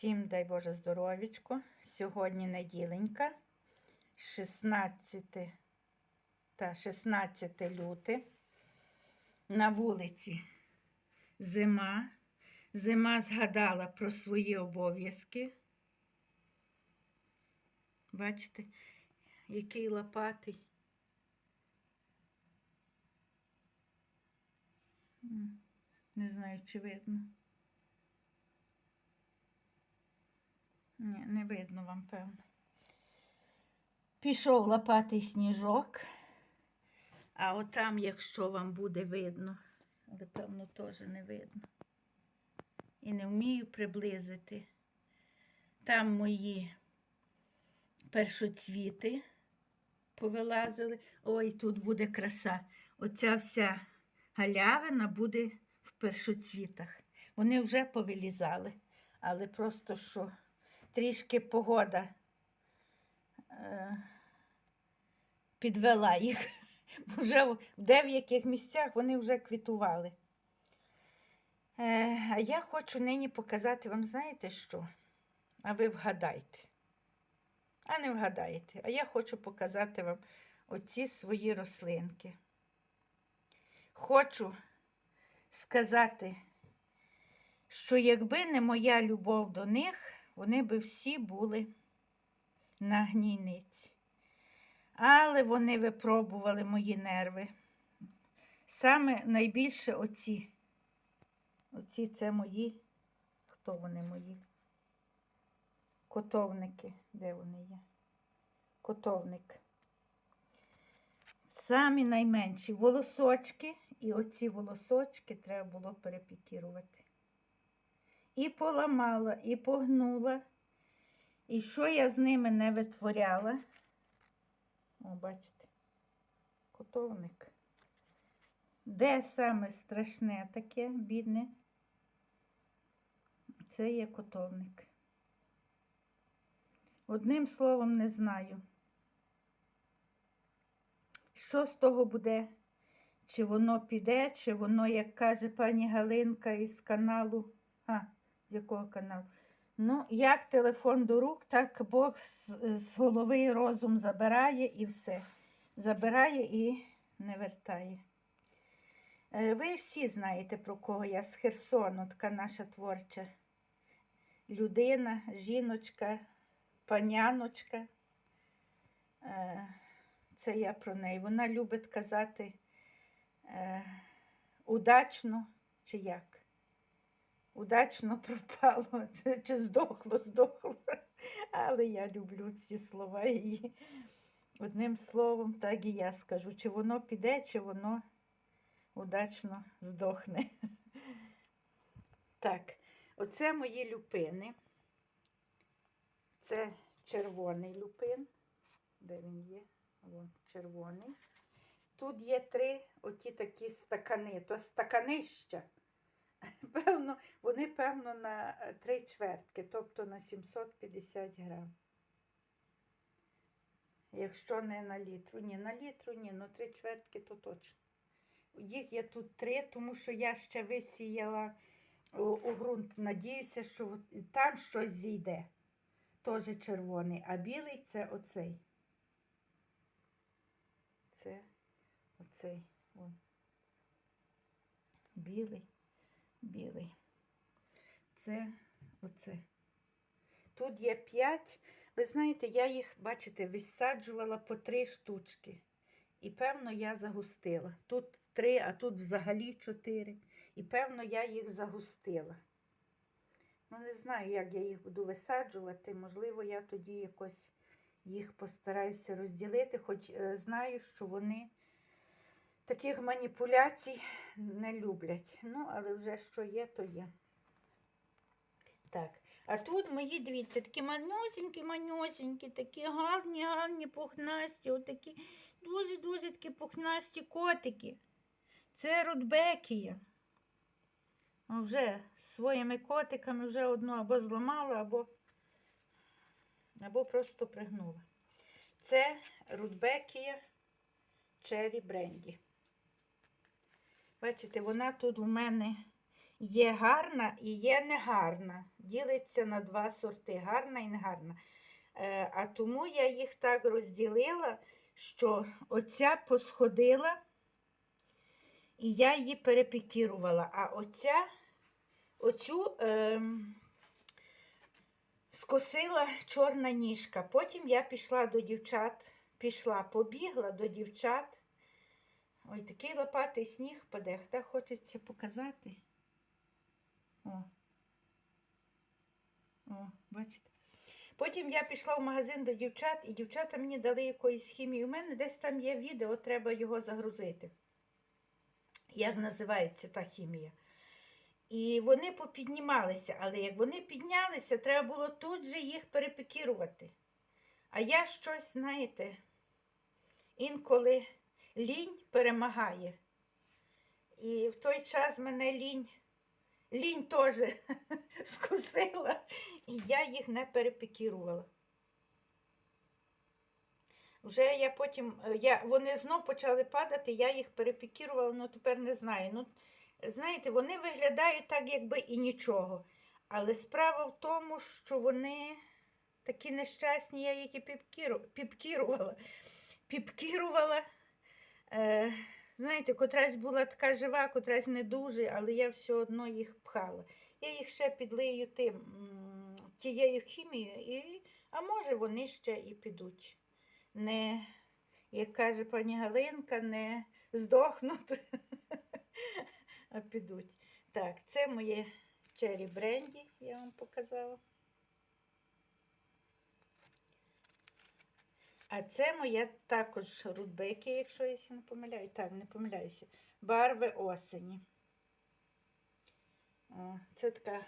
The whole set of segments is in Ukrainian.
Всім дай Боже здоров'ячко. Сьогодні неділенька, 16, та 16 люте. На вулиці зима. Зима згадала про свої обов'язки. Бачите, який лопатий. Не знаю, чи видно. Ні, не видно вам, певно. Пішов лопатий сніжок. А отам, якщо вам буде видно, але певно теж не видно. І не вмію приблизити. Там мої першоцвіти повилазили. Ой, тут буде краса. Оця вся галявина буде в першоцвітах. Вони вже повилізали, але просто що трішки погода е, підвела їх. Вже в деяких місцях вони вже квітували. Е, а я хочу нині показати вам, знаєте що? А ви вгадайте. А не вгадаєте. А я хочу показати вам оці свої рослинки. Хочу сказати, що якби не моя любов до них, вони би всі були на гнійниці. Але вони випробували мої нерви. Саме найбільше оці. Оці це мої. Хто вони мої? Котовники. Де вони є? Котовник. Самі найменші волосочки, і оці волосочки треба було перепікірувати. І поламала, і погнула. І що я з ними не витворяла? О, бачите, котовник. Де саме страшне таке, бідне? Це є котовник. Одним словом, не знаю, що з того буде, чи воно піде, чи воно, як каже пані Галинка із каналу. А, з якого каналу? Ну, як телефон до рук, так Бог з, голови розум забирає і все. Забирає і не вертає. Е, Ви всі знаєте, про кого я з Херсону, така наша творча людина, жіночка, паняночка. Е, Це я про неї. Вона любить казати е, удачно чи як? Удачно пропало, чи, здохло, здохло. Але я люблю ці слова її. Одним словом, так і я скажу, чи воно піде, чи воно удачно здохне. Так, оце мої люпини. Це червоний люпин. Де він є? Вон, червоний. Тут є три оті такі стакани, то стаканища. Певно, вони, певно, на е, три чвертки, тобто на 750 грам. Якщо не на літру. Ні, на літру, ні, ну три чвертки то точно. Їх є тут три, тому що я ще висіяла у, ґрунт. Надіюся, що там щось зійде. Теж червоний, а білий це оцей. Це оцей. Вон. Білий білий. Це оце. Тут є 5. Ви знаєте, я їх, бачите, висаджувала по три штучки. І, певно, я загустила. Тут три, а тут взагалі чотири. І, певно, я їх загустила. Ну, не знаю, як я їх буду висаджувати. Можливо, я тоді якось їх постараюся розділити, хоч е, знаю, що вони таких маніпуляцій не люблять. Ну, але вже що є, то є. Так. А тут мої, дивіться, такі манюсенькі, манюсенькі, такі гарні, гарні пухнасті, отакі дуже-дуже такі пухнасті котики. Це рудбекія. А Вже своїми котиками вже одну або зламала, або, або просто пригнула. Це рудбекія Черрі Бренді. Бачите, вона тут у мене Є гарна і є негарна. Ділиться на два сорти гарна і негарна. Е, а тому я їх так розділила, що оця посходила, і я її перепікірувала. А оця, оцю е, скосила чорна ніжка. Потім я пішла до дівчат, пішла, побігла до дівчат. Ой, такий лопатий сніг паде, хто хочеться показати. О. О, бачите. Потім я пішла в магазин до дівчат, і дівчата мені дали якоїсь хімії. У мене десь там є відео, треба його загрузити. Як називається та хімія? І вони попіднімалися, але як вони піднялися, треба було тут же їх перепікірувати. А я щось, знаєте, інколи лінь перемагає. І в той час мене лінь, лінь теж скусила, і я їх не перепікірувала. Вже я потім, я, вони знов почали падати, я їх перепікірувала, ну тепер не знаю. Ну, знаєте, вони виглядають так, якби і нічого. Але справа в тому, що вони такі нещасні, я їх і піпкіру, піпкірувала. Піпкірувала. Е, знаєте, котрась була така жива, котрась не дуже, але я все одно їх пхала. Я їх ще підлию тим, тією хімією, і, а може вони ще і підуть. Не, як каже пані Галинка, не здохнуть, а підуть. Так, це моє чері бренді, я вам показала. А це моя також рудбеки, якщо я не помиляю. Так, не помиляюся. Барви осені. О, це така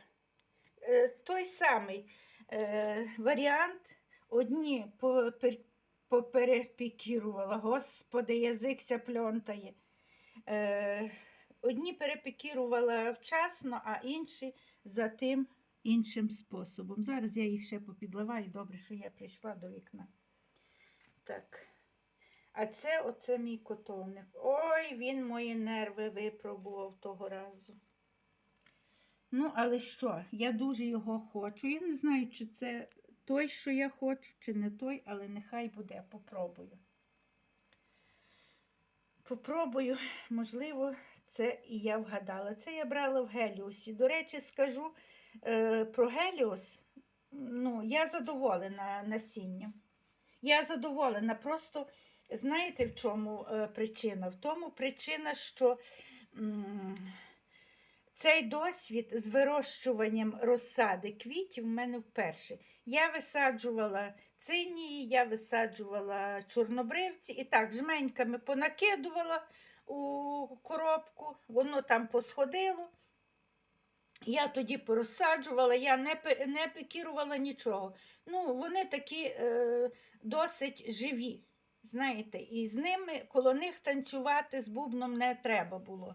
е, той самий е, варіант. Одні попер, поперепікірувала. Господи, язик ся пльонтає. Е, одні перепікірувала вчасно, а інші за тим іншим способом. Зараз я їх ще попідливаю. Добре, що я прийшла до вікна. Так. А це оце мій котовник. Ой, він мої нерви випробував того разу. Ну, але що, я дуже його хочу. Я не знаю, чи це той, що я хочу, чи не той, але нехай буде, попробую. Попробую, можливо, це і я вгадала. Це я брала в Геліусі. До речі, скажу е, про Геліус. Ну, я задоволена насінням. Я задоволена. Просто знаєте, в чому е, причина? В тому причина, що цей досвід з вирощуванням розсади квітів в мене вперше. Я висаджувала цинії, я висаджувала чорнобривці і так жменьками понакидувала у коробку, воно там посходило. Я тоді порозсаджувала, я не, не пікірувала нічого. Ну, вони такі е, досить живі, знаєте, і з ними, коло них танцювати з бубном не треба було.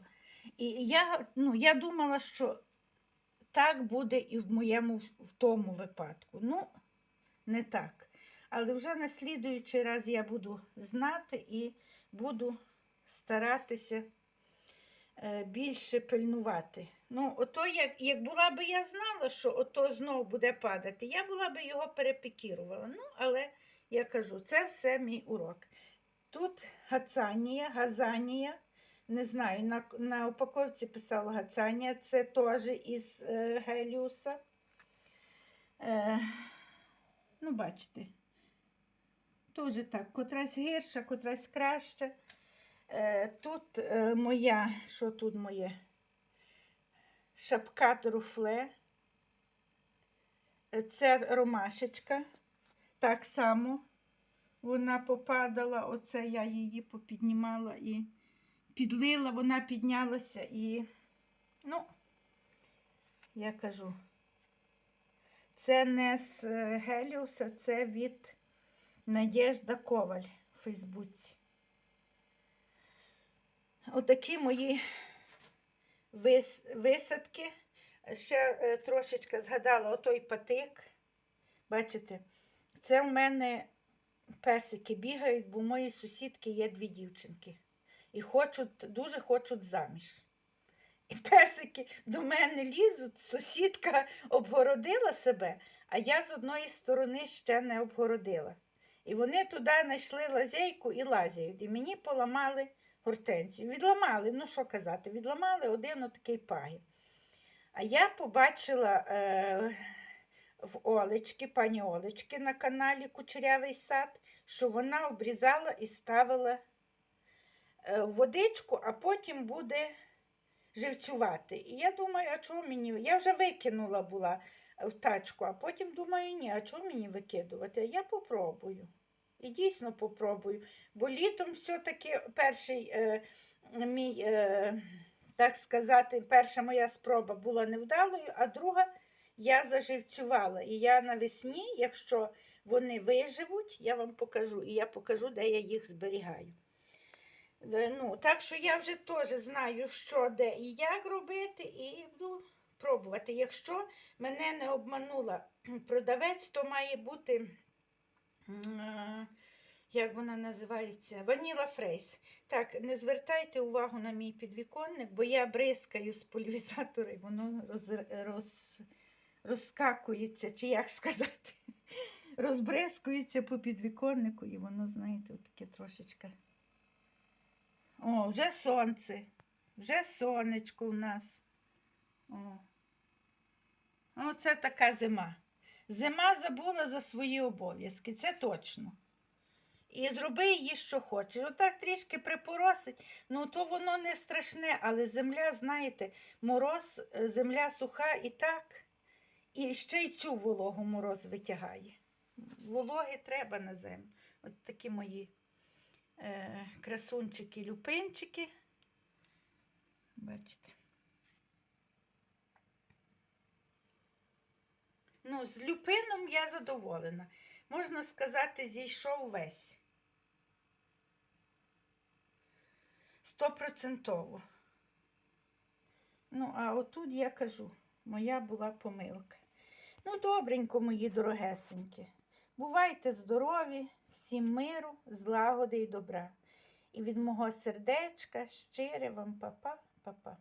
І я, ну, я думала, що так буде і в моєму в- тому випадку. Ну, не так. Але вже на слідуючий раз я буду знати і буду старатися більше пильнувати. Ну, ото як, як була би я знала, що ото знов буде падати, я була би його перепікірувала. Ну, але я кажу, це все мій урок. Тут гацанія, газанія. Не знаю, на, на упаковці писала гацанія, це теж із е, геліуса. Е, ну, бачите, теж так, котрась гірша, котрась краща. Е, тут е, моя, що тут моє? Шапкат руфле. Е, Це ромашечка. Так само вона попадала, оце я її попіднімала і підлила, вона піднялася і, ну, я кажу, це не з Геліуса, це від Надєжда Коваль в Фейсбуці. Отакі мої вис, висадки. Ще е, трошечки згадала отой патик. Бачите, це в мене песики бігають, бо в моїй сусідки є дві дівчинки. І хочуть, дуже хочуть заміж. І песики до мене лізуть, сусідка обгородила себе, а я з одної сторони ще не обгородила. І вони туди знайшли лазейку і лазяють. І мені поламали гортензію. Відламали, ну що казати, відламали один отакий пагін. А я побачила е, в Олечки, пані Олечки на каналі Кучерявий сад, що вона обрізала і ставила е, водичку, а потім буде живцювати. І я думаю, а чого мені? Я вже викинула була в тачку, а потім думаю, ні, а чого мені викидувати? Я попробую. І дійсно попробую. Бо літом все-таки перший е, мій, е, так сказати, перша моя спроба була невдалою, а друга я заживцювала. І я навесні, якщо вони виживуть, я вам покажу. І я покажу, де я їх зберігаю. Е, Ну, так що я вже теж знаю, що де і як робити, і буду пробувати. Якщо мене не обманула продавець, то має бути, е, як вона називається, ваніла фрейс. Так, не звертайте увагу на мій підвіконник, бо я бризкаю з полівізатора і воно роз, роз, розскакується, чи як сказати, розбризкується по підвіконнику, і воно, знаєте, таке трошечки. О, вже сонце, вже сонечко у нас. О. Оце така зима. Зима забула за свої обов'язки, це точно. І зроби її, що хочеш. Отак трішки припоросить, ну то воно не страшне, але земля, знаєте, мороз, е, земля суха і так, і ще й цю вологу мороз витягає. Вологи треба на землю. От такі мої е, красунчики, люпинчики. Бачите. Ну, з люпином я задоволена. Можна сказати, зійшов весь. Стопроцентово. Ну, а отут я кажу, моя була помилка. Ну, добренько, мої дорогесенькі. Бувайте здорові, всім миру, злагоди і добра. І від мого сердечка щире вам папа, папа.